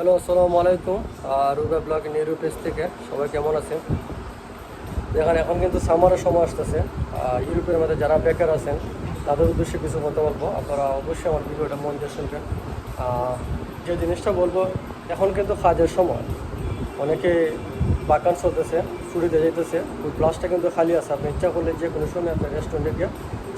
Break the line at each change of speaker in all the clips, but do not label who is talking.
Hello, আসসালামু আলাইকুম। রুবে blog Nehru page থেকে। সবাই কেমন আছেন? দেখেন, এখন কিন্তু সামারের সময় আসতেছে। ইউরোপের মধ্যে যারা বেকার আছেন, তাদের উদ্দেশ্যে কিছু বলতে বলব। আপনারা অবশ্যই আমার ভিডিওটা মন দিয়ে শুনবেন। যে জিনিসটা বলব, এখন কিন্তু কাজের সময়। অনেকে বাগান চলতেছে ছুটিতে যেতেছে ওই প্লাসটা কিন্তু খালি আছে। আপনি ইচ্ছা করলে যে কোনো সময় আপনার রেস্টুরেন্টে গিয়ে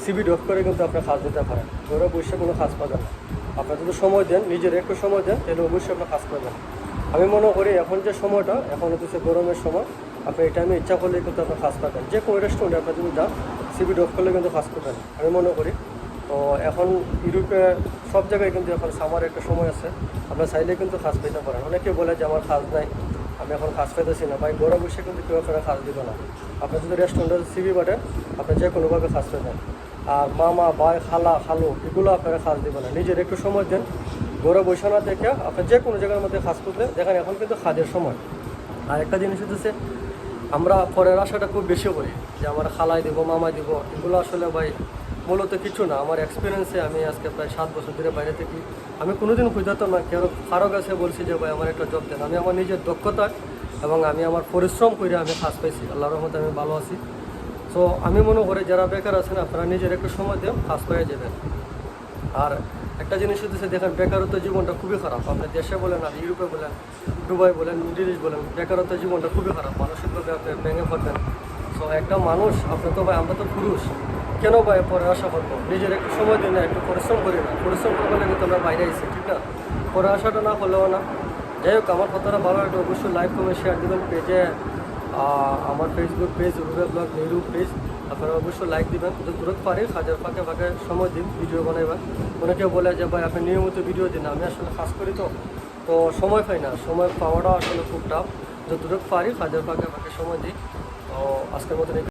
সিবি ডক করে কিন্তু আপনার কাজ দিতে পারেন। ঘরে বসে কোনো কাজ পাবেন না। আপনি যদি সময় দেন, নিজের একটু সময় দেন, তাহলে অবশ্যই আপনি কাজ পাবেন আমি মনে করি এখন যে সময়টা, এখন হচ্ছে গরমের সময়, আপনি এই টাইমে ইচ্ছা করলে কিন্তু আপনার কাজ পাবেন। যে কোনো রেস্টুরেন্টে আপনার যদি যান সিবি ডক করলে কিন্তু কাজ পাবেন আমি মনে করি, তো এখন ইউরোপে সব জায়গায় কিন্তু এখন সামার একটা সময় আছে, আপনার চাইলে কিন্তু কাজ পেতে পারেন। অনেকে বলে যে আমার কাজ নাই, আমি এখন কাজ পেতেছি না। ভাই ঘরে বসে কিন্তু কেউ আপনারা কাজ দিবে না। আপনি যদি রেস্টুরেন্টের সিবি বাটে আপনি যে কোনোভাবে কাজ পেতেন আর মামা, ভাই, খালা, খালু, এগুলো আপনারা কাজ দিবে না। নিজের একটু সময় দেন। ঘরে বসে না দেখে আপনি যে কোনো জায়গার মধ্যে কাজ করলে দেখেন, এখন কিন্তু কাজের সময়। আর একটা জিনিস হচ্ছে আমরা পরের আশাটা খুব বেশি করি যে আমার খালাই দিব, মামাই দিব। এগুলো আসলে ভাই মূলত কিছু না। আমার এক্সপিরিয়েন্সে আমি আজকে প্রায় সাত বছর ধরে বাইরে থাকি আমি কোনোদিন খুঁজাতাম না। কেউ কারও কাছে বলছি যে, ভাই, আমার একটা জব দেন। আমি আমার নিজের দক্ষতা এবং আমি আমার পরিশ্রম করে আমি কাজ পাইছি। আল্লাহর রহমতে আমি ভালো আছি। তো আমি মনে করি যারা বেকার আছেন, আপনারা নিজের একটু সময় দেন, কাজ পেয়ে যাবেন। আর একটা জিনিস হচ্ছে দেখেন, বেকারত্ব জীবনটা খুবই খারাপ। আপনি দেশে বলেন আর ইউরোপে বলেন, দুবাই বলেন, মিডিল ইস্ট বলেন, বেকারত্ব জীবনটা খুবই খারাপ। মানসিকভাবে আপনি ভেঙে পড়বেন। সো একটা মানুষ, আপনি তো ভাই, আমরা তো পুরুষ। কেন ভাই, পরে আশা করব? নিজের একটু সময় দিন না, একটু পরিশ্রম করি না। পরিশ্রম করব না, কিন্তু আমরা বাইরে আইসি ঠিক না? পরে আসাটা না করলেও না। যাই হোক, আমার কথাটা ভালো একটা অবশ্যই লাইক কমে শেয়ার দেবেন পেজে। আমার ফেসবুক পেজ রুবে ব্লগ, নেহরু পেজ আপনারা অবশ্যই লাইক দিবেন। যদি দূরত পারে কাজের ফাঁকে ফাঁকে সময় দিন ভিডিও বানাইবেন অনেকে বলে যে, ভাই, আপনি নিয়মিত ভিডিও দিন আমি আসলে কাজ করি তো। তো সময় পাই না, সময় পাওয়াটাও আসলে খুব টাফ যদি দূরত পারি কাজের ফাঁকে ফাঁকে সময় দিই। তো আজকের এই-